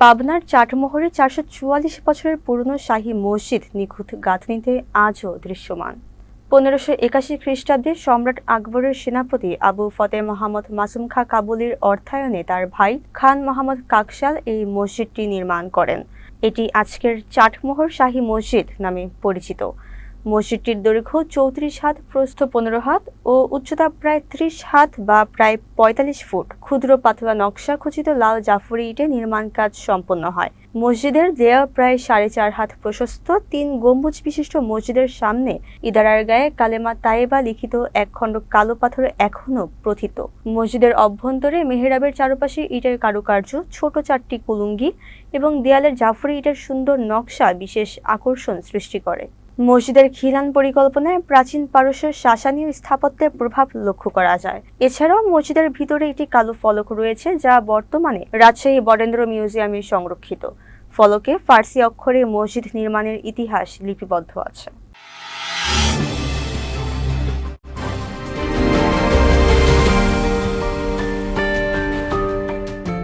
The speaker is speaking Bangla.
পাবনার চাটমোহরে চারশো চুয়াল্লিশ বছরের পুরনো শাহী মসজিদ নিখুঁত গাঁথনিতে আজও দৃশ্যমান। পনেরোশো একাশি খ্রিস্টাব্দে সম্রাট আকবরের সেনাপতি আবু ফতে মোহাম্মদ মাসুম খা কাবুলির অর্থায়নে তার ভাই খান মোহাম্মদ কাকশাল এই মসজিদটি নির্মাণ করেন। এটি আজকের চাটমোহর শাহী মসজিদ নামে পরিচিত। মসজিদটির দৈর্ঘ্য চৌত্রিশ হাত, প্রস্থ পনেরো হাত ও উচ্চতা প্রায় ত্রিশ হাত বা প্রায় পঁয়তাল্লিশ ফুট। ক্ষুদ্র পাতলা নকশা খচিত লাল জাফরি ইটে নির্মাণ কাজ সম্পন্ন হয়। মসজিদের দেয়া প্রায় সাড়ে চার হাত প্রশস্ত, তিন গম্বুজ বিশিষ্ট মসজিদের সামনে ইদারার গায়ে কালেমা তায়েবা লিখিত এক খণ্ড কালো পাথর এখনও প্রথিত। মসজিদের অভ্যন্তরে মেহরাবের চারপাশে ইটের কারুকার্য, ছোট চারটি কুলুঙ্গি এবং দেয়ালের জাফরি ইটের সুন্দর নকশা বিশেষ আকর্ষণ সৃষ্টি করে। মসজিদের খিলান পরিকল্পনায় প্রাচীন পারস্যের শাসানীয় স্থাপত্যের প্রভাব লক্ষ্য করা যায়। এছাড়াও মসজিদের ভিতরে একটি কালো ফলক রয়েছে যা বর্তমানে রাজশাহী বরেন্দ্র মিউজিয়ামে সংরক্ষিত। ফলকে ফার্সি অক্ষরে মসজিদ নির্মাণের ইতিহাস লিপিবদ্ধ আছে।